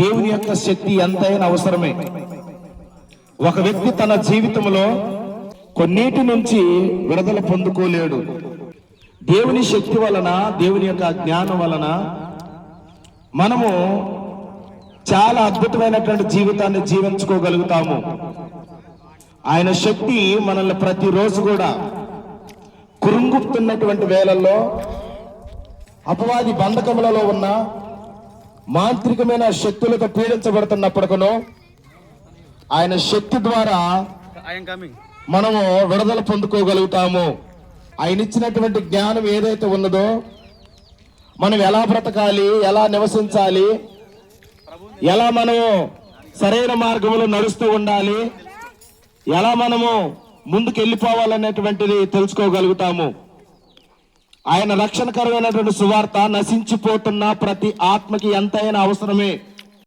దేవుని యొక్క శక్తి ఎంతైనా అవసరమే. ఒక వ్యక్తి తన జీవితంలో కొన్నిటి నుంచి విడుదల పొందుకోలేడు. దేవుని శక్తి వలన దేవుని యొక్క జ్ఞానం వలన మనము చాలా అద్భుతమైనటువంటి జీవితాన్ని జీవించుకోగలుగుతాము. ఆయన శక్తి మనల్ని ప్రతిరోజు కూడా కురుంగుతున్నటువంటి వేళల్లో అపవాది బంధకములలో ఉన్న మాంత్రికమైన శక్తులతో పీడించబడుతున్నప్పటికను ఆయన శక్తి ద్వారా మనము విడుదల పొందుకోగలుగుతాము. ఆయన ఇచ్చినటువంటి జ్ఞానం ఏదైతే ఉన్నదో మనం ఎలా బ్రతకాలి ఎలా నివసించాలి ఎలా మనము సరైన మార్గంలో నడుస్తూ ఉండాలి ఎలా మనము ముందుకు వెళ్ళిపోవాలనేటువంటిది తెలుసుకోగలుగుతాము. ఆయన రక్షణకరమైనటువంటి సువార్త నశించిపోతున్న ప్రతి ఆత్మకి ఎంతైనా అవసరమే.